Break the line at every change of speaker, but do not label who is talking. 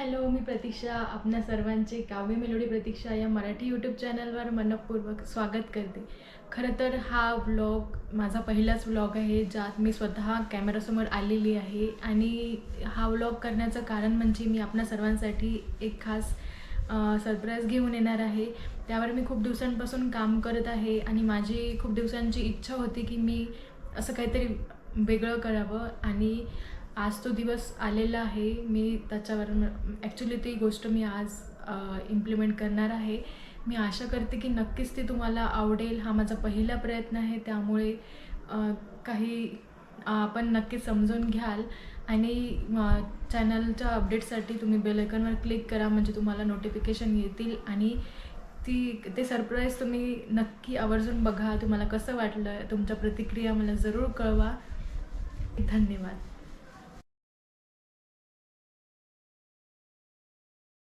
Hello मी प्रतीक्षा. आपणा सर्वांचे काव्य मेलोडी प्रतीक्षा या मराठी यूट्यूब चॅनलवर मनपूर्वक स्वागत करते. खरं तर हा व्लॉग माझा पहिलाच व्लॉग आहे ज्यात मी स्वतः कॅमेरासमोर आलेली आहे. आणि हा व्लॉग करण्याचं कारण म्हणजे मी आपणा सर्वांसाठी एक खास सरप्राईज घेऊन येणार आहे. त्यावर मी खूप दिवसांपासून काम करत आहे आणि माझी खूप दिवसांची इच्छा होती की मी असं काहीतरी वेगळं करावं. आणि आज तो दिवस आलेला आहे. मी त्याच्यावर ॲक्च्युली ती गोष्ट मी आज इम्प्लिमेंट करणार आहे. मी आशा करते की नक्कीच ती तुम्हाला आवडेल. हा माझा पहिला प्रयत्न आहे. त्यामुळे काही आपण नक्कीच समजून घ्याल. आणि चॅनलच्या अपडेटसाठी तुम्ही बेलायकनवर क्लिक करा. म्हणजे तुम्हाला नोटिफिकेशन येतील. आणि ती ते सरप्राईज तुम्ही नक्की आवर्जून बघा. तुम्हाला कसं वाटलं? तुमच्या प्रतिक्रिया मला जरूर कळवा. धन्यवाद.